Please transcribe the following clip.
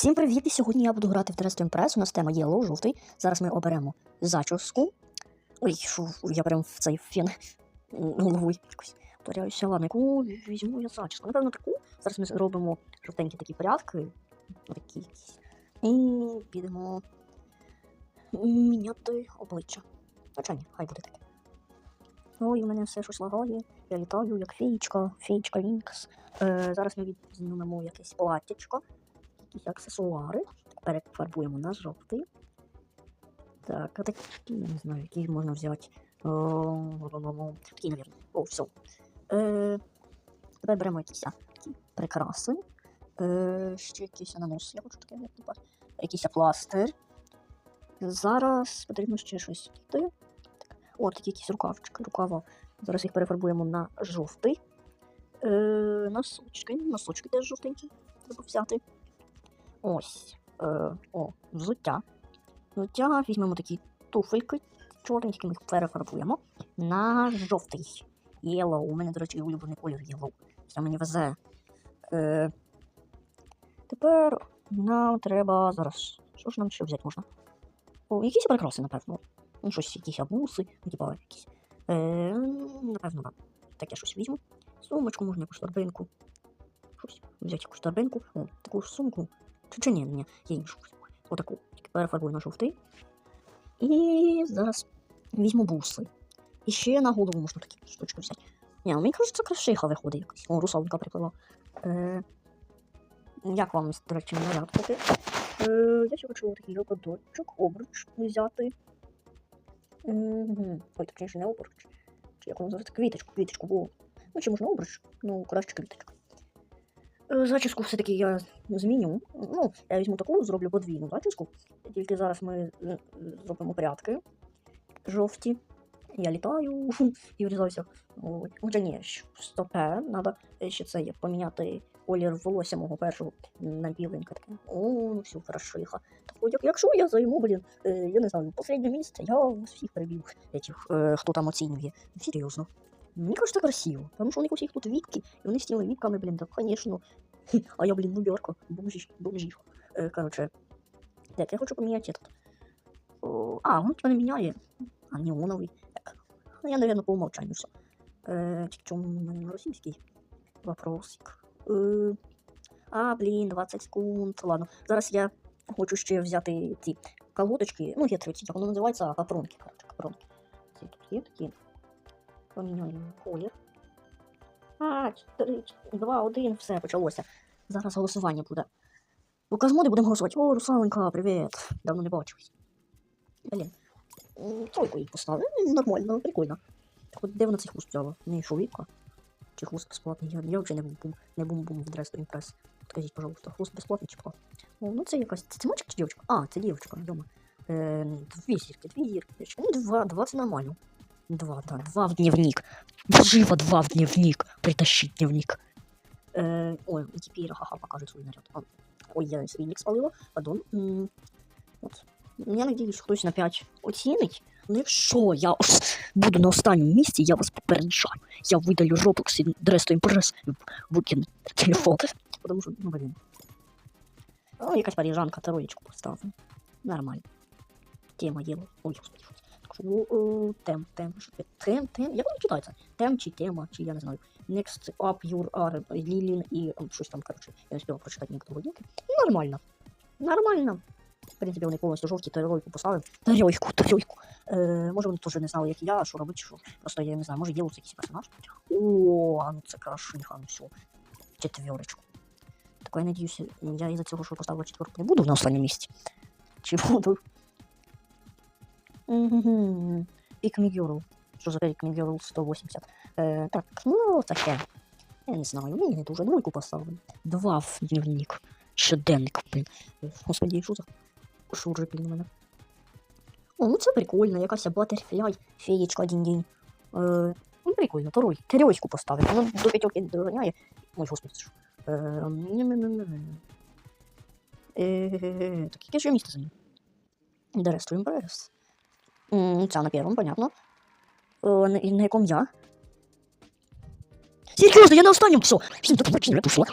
Всім привіт! І сьогодні я буду грати в Terrestrium Press. У нас тема Yellow, жовтий. Зараз ми оберемо зачіску. Ой, що я прям в цей фен м, головою якось вторяюся. Ладно, яку візьму я зачіску? Напевно, таку. Зараз ми зробимо жовтенькі такі порядки. Такі якісь. І підемо міняти обличчя. Ні, хай буде таке. Ой, у мене все щось лагає. Я літаю, як феєчка, феєчка Лінкс. Е, зараз ми візьмемо якесь платтячко якісь аксесуари. Перефарбуємо на жовтий. Так, а такі, не знаю, які можна взяти. О, Такі, навірно. О, все. Е, тепер беремо якісь такі прикраси. Е, ще якийсь нанос, я хочу таке, як. Якийсь пластир. Зараз потрібно ще щось. Так. О, такі якісь рукавчики, рукава. Зараз їх перефарбуємо на жовтий. Е, носочки, носочки теж жовтенькі. Треба взяти. Ось. Е, о, взуття. Взуття візьмемо такі туфельки чорненькі, ми їх перефарбуємо на жовтий. Yellow. У мене, до речі, улюблений колір yellow. Це мені везе. Е, тепер нам треба зараз. Що ж нам ще взяти можна? О, якісь прикраси, напевно. Ну, щось, якісь абуси, ну, типа якісь. Е, напевно, да. таке щось візьму. Сумочку можна якусь торбинку. Щось взяти якусь торбинку. О, таку ж сумку. Чи, чи ні, ні, я іншу. Отаку. Перефарбую на жовтий. І зараз візьму буси. І ще на голову можна такі штучки взяти. Ні, ну, мені кажуть, це крашиха виходить якась. О, русалка приплила. Е, як вам, до речі, наряд поки? Е, я ще хочу такий ободочок, обруч взяти. Мгм. Ой, точніше, не обруч. Чи як воно називається? Квіточку, квіточку, бо. Ну, чи можна обруч? Ну, краще квіточка. Е, Зачіску все-таки я зміню. Ну, я візьму таку, зроблю подвійну зачіску. Тільки зараз ми е, зробимо порядки жовті. Я літаю і врізаюся. Хоча ні, стопе, треба ще це є, поміняти колір волосся мого першого на біленьке таке. О, все, хорошиха. Так, як, якщо я займу, блін, е, я не знаю, последнє місце, я всіх переб'ю, этих, хто там оцінює. Серйозно. Мені кажется, красиво. Тому що у них усіх тут віпки, і вони з тими віпками, блін, так, конечно. А я, блін, нуберка, бомжиш, бомжиха. Е, короче, так, я хочу поміняти этот. О, а, он не міняє. А, неоновий. Так. Ну, я, наверное, по умолчанию все. Е, тільки чому у на російський вопросик. Е, а, блін, 20 секунд. Ладно. Зараз я хочу ще взяти ці колодочки. Ну, є 30, як воно називається, капронки, короче, капронки. Ці тут є такі. Поміняємо колір. А, 4, 2, 1, все, почалося. Зараз голосування буде. У Казмоди будемо голосувати. О, Русаленька, привіт. Давно не бачились. Блін. Тройку їй поставив. Нормально, прикольно. От де вона цей хвост взяла? Не шовіка? Чи хвост безплатний? Я, я взагалі не був не бум бум в Дресто Імпрес. Скажіть, пожалуйста, хвост безплатний чи? О, ну це якась. Це, мальчик чи дівчинка? А, це дівчинка, дома. Е, дві зірки, дві зірки. Ну, два, два це нормально. Два, да, два в дневник. Живо два в дневник. Притащить дневник. Э, ой, теперь, ха-ха, покажет свой наряд. А, ой, я свій нік спалила, пардон. М, От. Я надіюсь, хтось на 5 оцінить. Ну, якщо я буду на останньому місці, я вас попереджаю. Я видалю Roblox і Дресто Імпрес викину телефон. Потому що, ну, блін. О, якась парижанка, троєчку поставила. Нормально. Тема єла. Ой, господи. Що, о, тем, тем, що таке? Тем, тем, як воно читається? Тем чи тема, чи я не знаю. Next up your are Lilin і щось там, коротше, я не встигла прочитати некоторые лінки. Нормально. Нормально. В принципі, вони повністю жовті тройку поставив. Тройку, тройку. Е, може, вони теж не знали, як я, що робити, що. Просто я не знаю, може є ось якийсь персонаж. О, ну це крашиха, ну все. Четверочку. Так я надіюся, я із-за цього, що поставила четверку, не буду на останньому місці. Чи буду? Пік Мігюрл. Що за пік Мігюрл 180? Е, так, ну таке. Я не знаю, мені не дуже двойку поставили. Два в дневник. Щоденник, блін. Господи, що за шуржик для мене. О, ну це прикольно, якась батерфляй, феєчка дінь-дінь. Е, ну, прикольно, второй. Трьоську поставив. Воно до п'ятьох доганяє. Ой, господи, що. Е. Е, так, яке ж я місце за ним? Дересту Імпрес. Ця на первом, понятно. Е, на, на якому я? Серьезно, я на останнем, все. Всім тут я пішла.